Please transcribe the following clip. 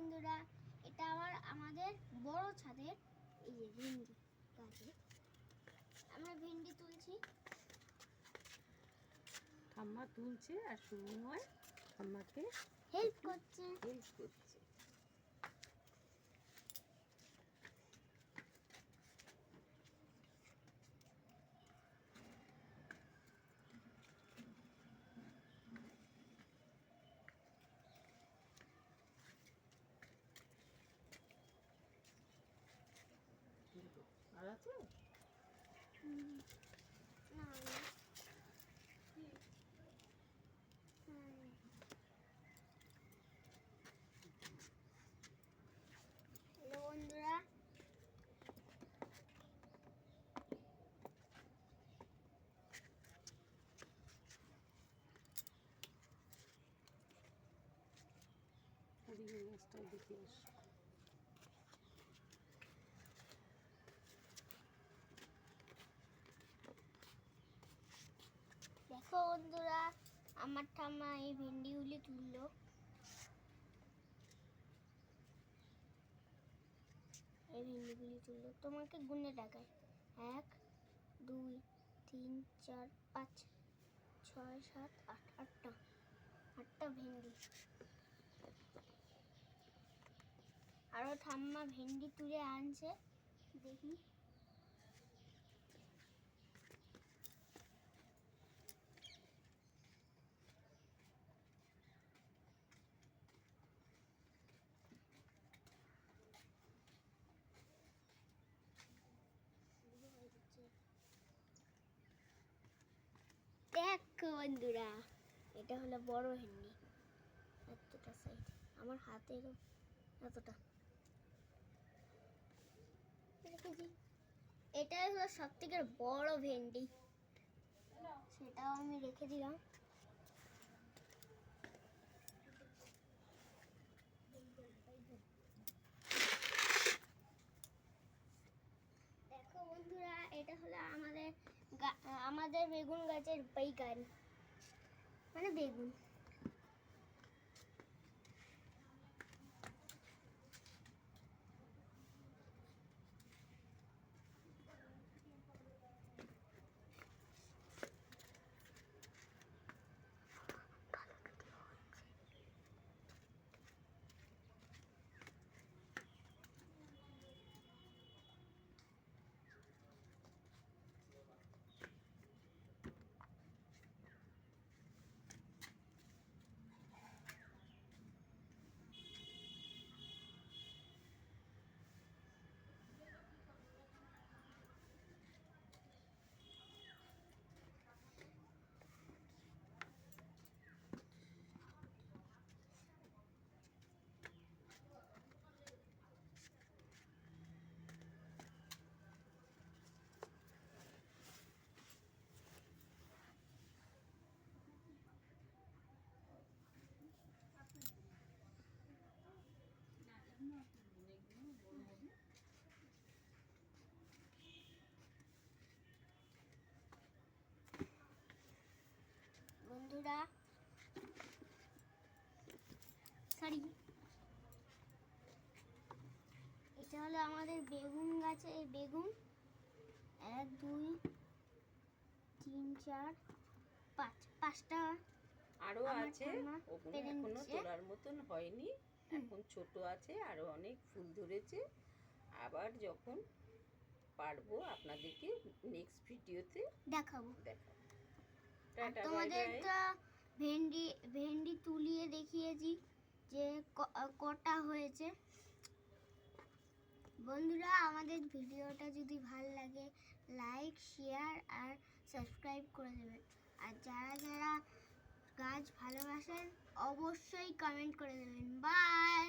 বন্ধুরা এটা আমার আমাদের বড় ছাদের এই যে ভিন্ডি গাছে। আমরা ভেন্ডি তুলছি। ঠাম্মা তুলছে আর সময় ঠাম্মাকে হেল্প করছে। হেল্প করছে। আর আছে বন্ধুরা। ওদিকে গাছটাও দেখে আসো। বন্ধুরা, আমার ঠাম্মা এই ভেন্ডিগুলি তুললো। এই ভেন্ডিগুলি তুললো। তোমাকে গুনে দেখায় এক, দুই, তিন, চার, পাঁচ, ছয়, সাত, আট, আটটা। আটটা ভেন্ডি। আরও ঠাম্মা ভেন্ডি তুলে আনছে। দেখি। দেখো বন্ধুরা, এটা হলো বড় ভেন্ডি এতটা সাইড আমার হাতের এতটা। এটা হলো সব থেকে বড় ভেন্ডি। সেটাও আমি রেখে দিলাম দেখো বন্ধুরা এটা হলো আমাদের গা- আমাদের বেগুন গাছের বাইগান মানে বেগুন বন্ধুরা সরি এটা হলো আমাদের বেগুন গাছে এই বেগুন। এক দুই তিন চার পাঁচ পাঁচটা। আরও আছে। ওগুলো এখনও তোলার মতন হয়নি। এখন ছোট আছে আরও অনেক ফুল ধরেছে। আবার যখন পারব আপনাদেরকে নেক্সট ভিডিওতে দেখাবো। দেখাবো। তোমাদের ভেন্ডি ভেন্ডি তুলিয়ে দেখিয়েছি। যে কটা হয়েছে। বন্ধুরা, আমাদের ভিডিওটা যদি ভালো লাগে লাইক শেয়ার আর সাবস্ক্রাইব করে দেবেন। আর যারা যারা গাছ ভালোবাসেন, অবশ্যই কমেন্ট করে দেবেন। বাই